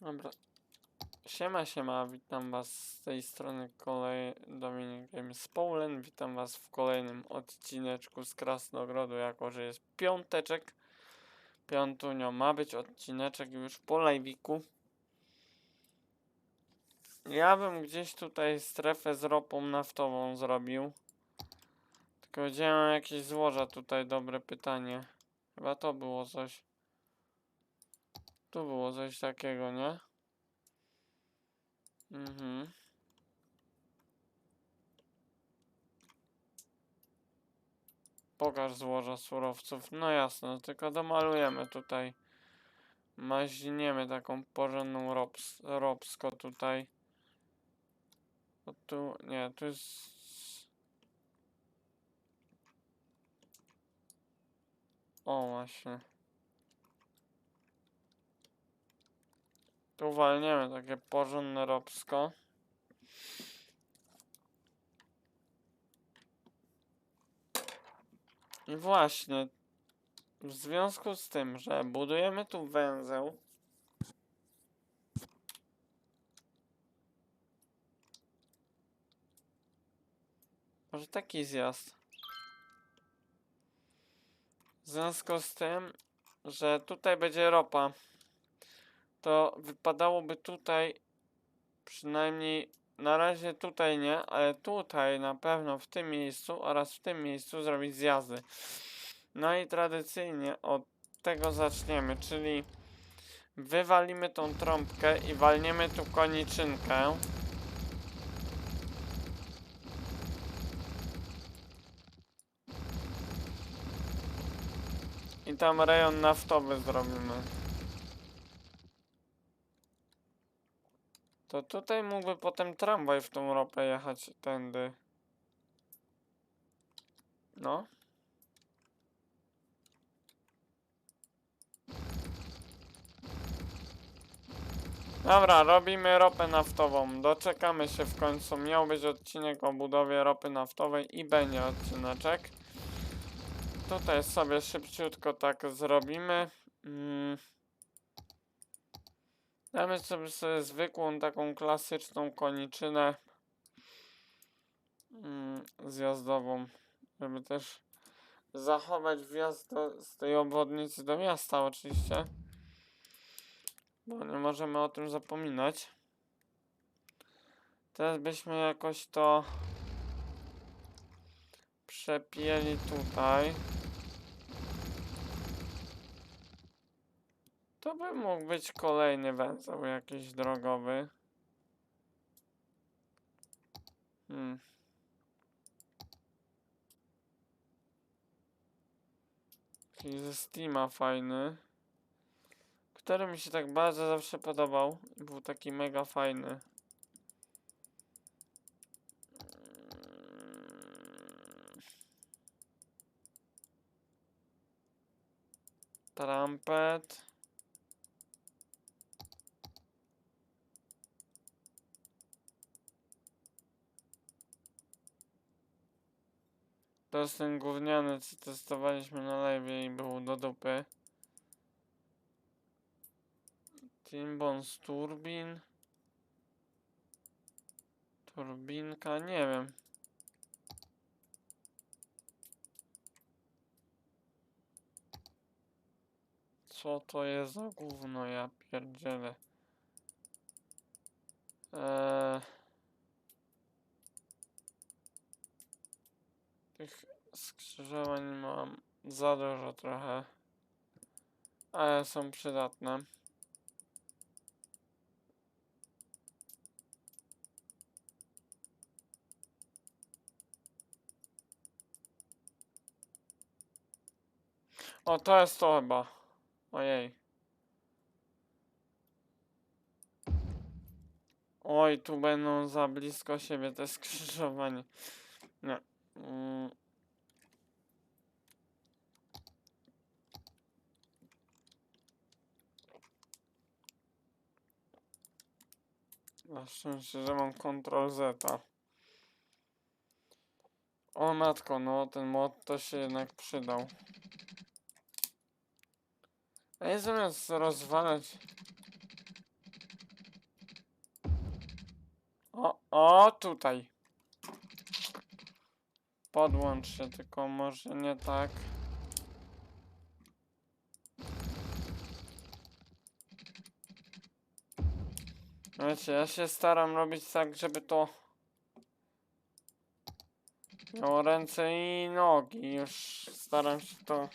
Dobra. Siema, siema, witam was z tej strony kolej Dominik Games Poland. Witam was w kolejnym odcineczku z Krasnogrodu, jako że jest piąteczek. Piątunio ma być odcineczek już po live'iku. Ja bym gdzieś tutaj strefę z ropą naftową zrobił. Tylko gdzie mam jakieś złoża tutaj? Dobre pytanie. Chyba to było coś. Tu było coś takiego, nie? Mhm. Pokaż złoża surowców. No jasne, tylko domalujemy tutaj. Maźniemy taką porządną robs robsko tutaj. O tu, nie, tu jest... O właśnie. Tu uwalniamy takie porządne robsko. I właśnie, w związku z tym, że budujemy tu węzeł, może taki zjazd. W związku z tym, że tutaj będzie ropa, to wypadałoby tutaj, przynajmniej na razie tutaj nie, ale tutaj na pewno w tym miejscu oraz w tym miejscu zrobić zjazdy. No i tradycyjnie od tego zaczniemy, czyli wywalimy tą trąbkę i walniemy tu koniczynkę. I tam rejon naftowy zrobimy. To tutaj mógłby potem tramwaj w tą ropę jechać tędy. No. Dobra, robimy ropę naftową. Doczekamy się w końcu. Miał być odcinek o budowie ropy naftowej i będzie odcineczek. Tutaj sobie szybciutko tak zrobimy. Mm. Damy sobie, zwykłą, taką klasyczną koniczynę mm, zjazdową, żeby też zachować wjazd do, z tej obwodnicy do miasta oczywiście, bo nie możemy o tym zapominać. Teraz byśmy jakoś to przepięli tutaj. To by mógł być kolejny węzeł jakiś drogowy. Hmm. Taki ze Steama fajny. Który mi się tak bardzo zawsze podobał. Był taki mega fajny. Mm. Trumpet. To jest ten gówniany, co testowaliśmy na live i był do dupy. Timbons Turbin. Turbinka, nie wiem. Co to jest za gówno, ja pierdzielę. Eee... Tych skrzyżowań mam za dużo trochę. Ale są przydatne. O, to jest to chyba. Ojej. Oj, tu będą za blisko siebie te skrzyżowania. Nie. Mm. Na szczęście, że mam Ctrl Z. -a. O matko, no ten mod to się jednak przydał. A ja zamiast rozwalać... O, o, tutaj. Podłącz się, tylko może nie tak. Wiecie, ja się staram robić tak, żeby to miało ręce i nogi. Już staram się to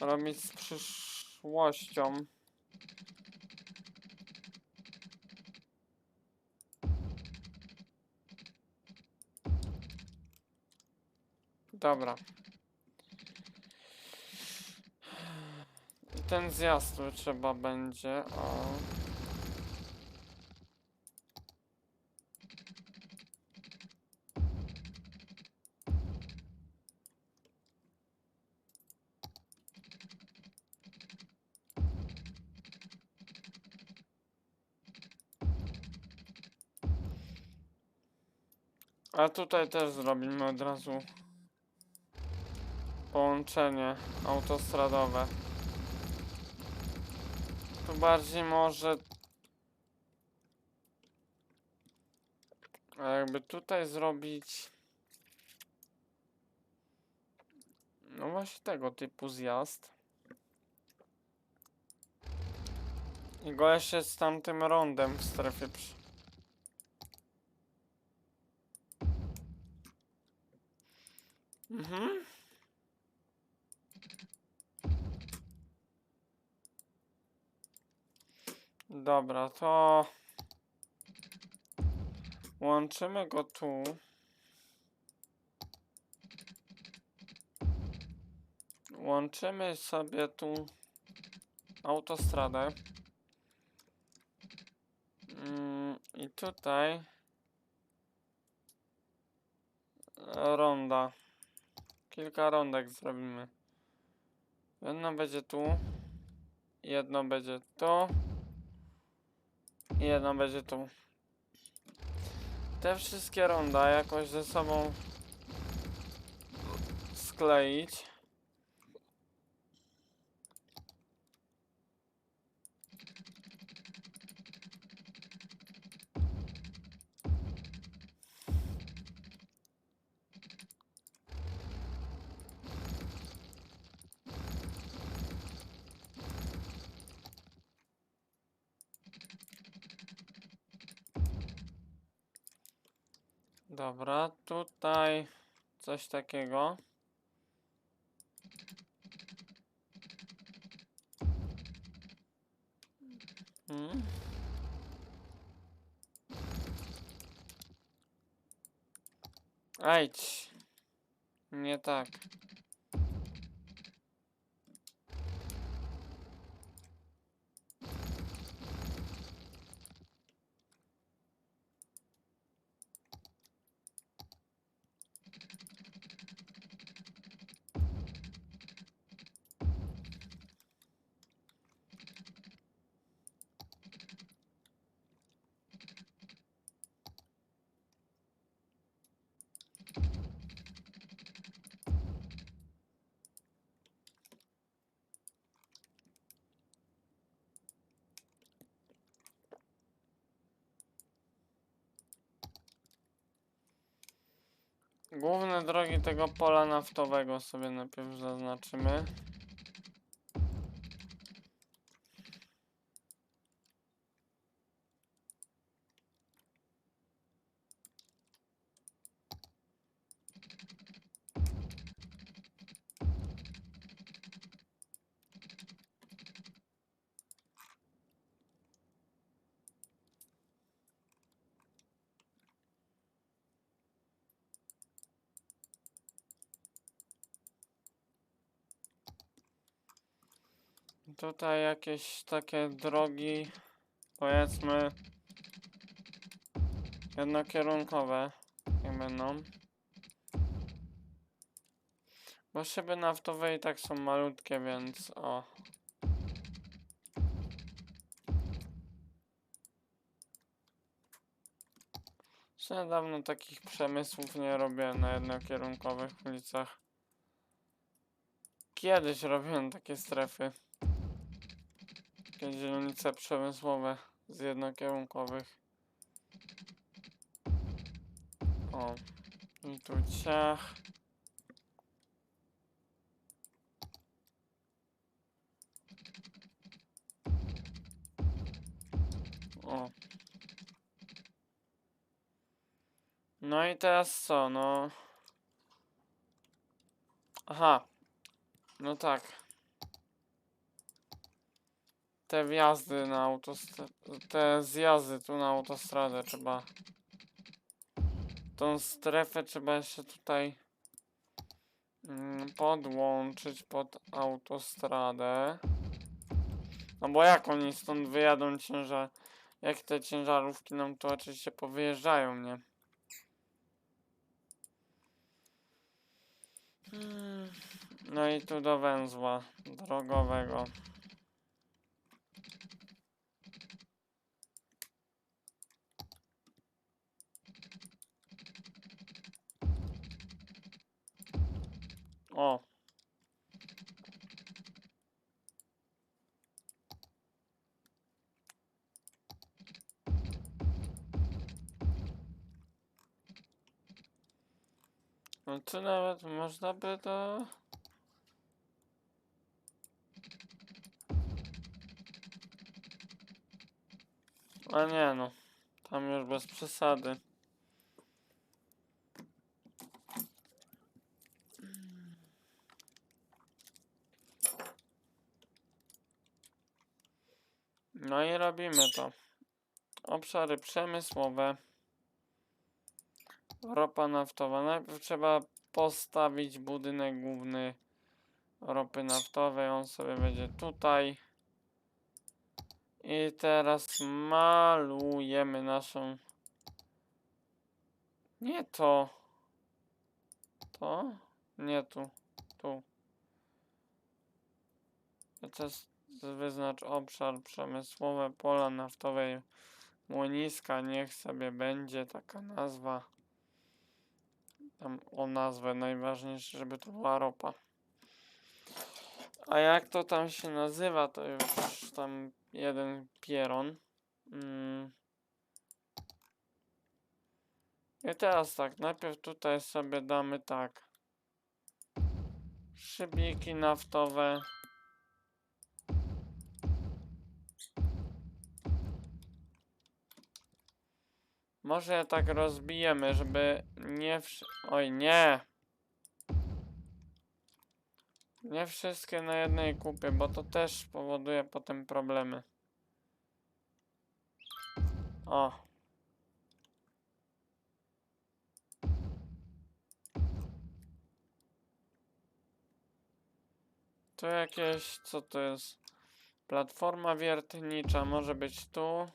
robić z przyszłością. Dobra. I ten zjazd trzeba będzie. O. A tutaj też zrobimy od razu połączenie autostradowe. Tu bardziej może jakby tutaj zrobić no właśnie tego typu zjazd i go jeszcze z tamtym rondem w strefie przy... Mhm. Dobra, to łączymy go tu. Łączymy sobie tu autostradę. Mm, I tutaj ronda. Kilka rondek zrobimy. Jedno będzie tu. Jedno będzie tu. I jedno będzie tu. Te wszystkie ronda jakoś ze sobą skleić. Dobra, tutaj coś takiego. Hmm. Ajdź. Nie tak. Główne drogi tego pola naftowego sobie najpierw zaznaczymy. Tutaj jakieś takie drogi, powiedzmy, jednokierunkowe, jak będą. Bo szyby naftowe i tak są malutkie, więc o. Jeszcze dawno takich przemysłów nie robię na jednokierunkowych ulicach. Kiedyś robiłem takie strefy. Takie dzielnice przemysłowe z jednokierunkowych. O. I tu ciach. O. No i teraz co, no... Aha. No tak. Te wjazdy na autostradę, te zjazdy tu na autostradę trzeba... Tą strefę trzeba jeszcze tutaj mm, podłączyć pod autostradę. No bo jak oni stąd wyjadą ciężar... Jak te ciężarówki nam tu oczywiście powyjeżdżają, nie? Mm, No i tu do węzła drogowego. Można by to... A nie no, tam już bez przesady. No i robimy to. Obszary przemysłowe. Ropa naftowa. Najpierw trzeba postawić budynek główny ropy naftowej. On sobie będzie tutaj. I teraz malujemy naszą. Nie to. To? Nie tu. Tu. I teraz wyznacz obszar przemysłowy pola naftowej Młoniska. Niech sobie będzie taka nazwa. Tam o nazwę najważniejsze, żeby to była ropa. A jak to tam się nazywa, to już tam jeden pieron. Mm. I teraz tak, najpierw tutaj sobie damy tak. Szybniki naftowe. Może tak rozbijemy, żeby nie. Oj, nie! Nie wszystkie na jednej kupie, bo to też powoduje potem problemy. O. Tu jakieś, co to jest? Platforma wiertnicza może być tu.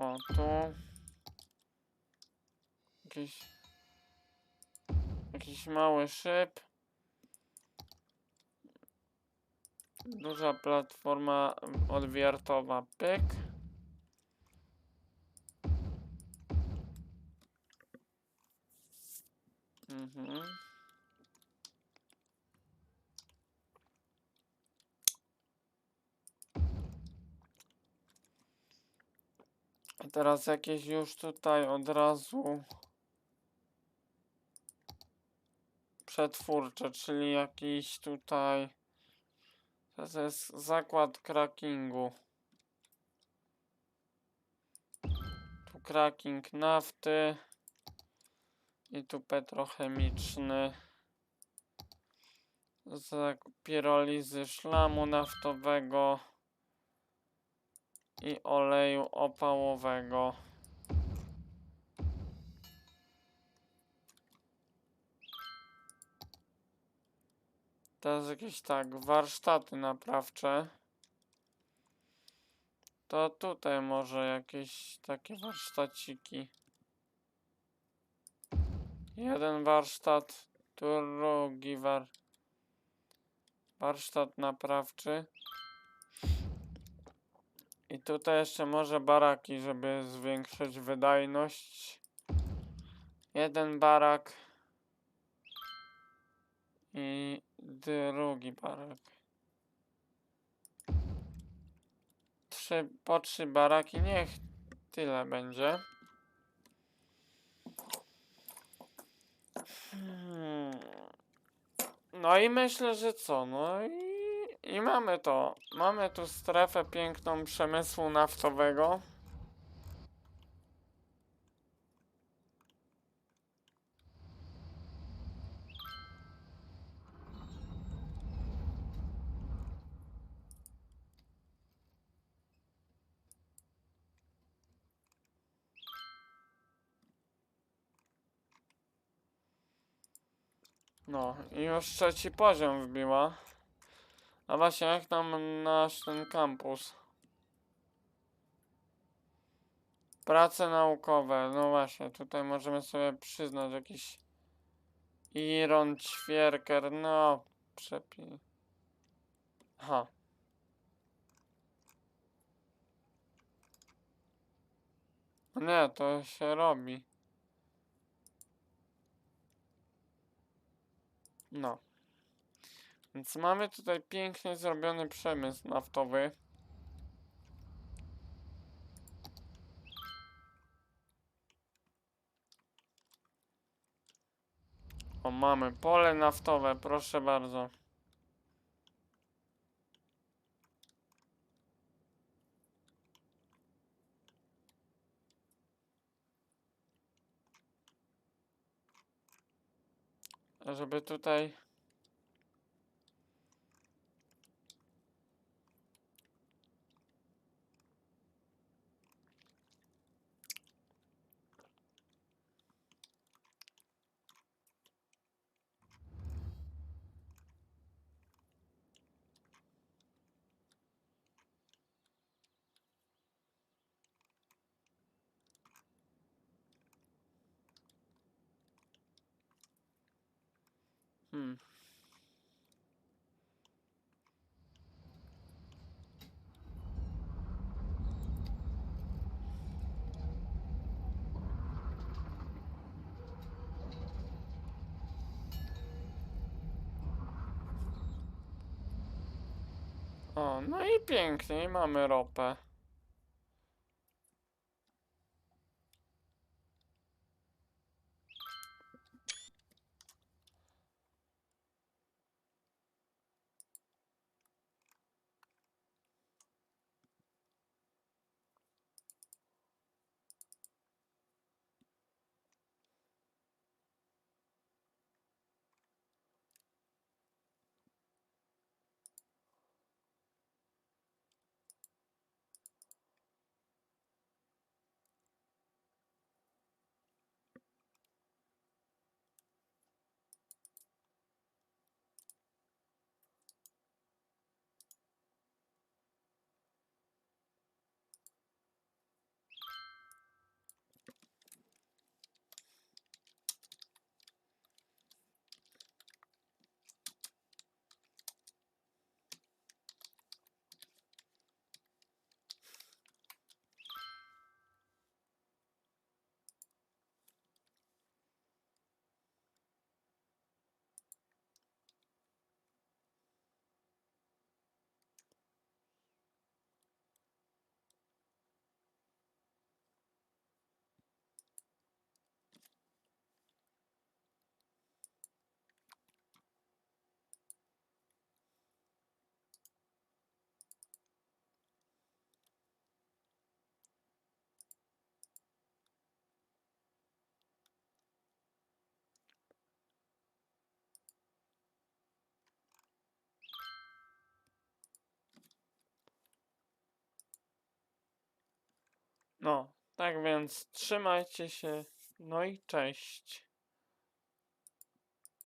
O, tu. Jakiś... Jakiś mały szyb. Duża platforma odwiertowa. Pyk. Mhm. A teraz jakieś już tutaj od razu przetwórcze, czyli jakiś tutaj to jest zakład crackingu. Tu cracking nafty i tu petrochemiczny. Z pirolizy szlamu naftowego i oleju opałowego. Teraz jakieś tak, warsztaty naprawcze. To tutaj może jakieś takie warsztaciki. Jeden warsztat, drugi war... warsztat naprawczy. I tutaj jeszcze może baraki, żeby zwiększyć wydajność. Jeden barak. I drugi barak. Trzy po trzy baraki, niech tyle będzie. Hmm. No i myślę, że co? No i, i mamy to. Mamy tu strefę piękną przemysłu naftowego. No i już trzeci poziom wbiła. A właśnie jak tam nasz ten kampus? Prace naukowe, no właśnie, tutaj możemy sobie przyznać jakiś Iron Ćwierker, no przepi... Aha. Nie, to się robi. No. Więc mamy tutaj pięknie zrobiony przemysł naftowy. O, mamy pole naftowe, proszę bardzo. Żeby tutaj Hmm. O, no i pięknie, mamy ropę. No, tak więc trzymajcie się. No i cześć.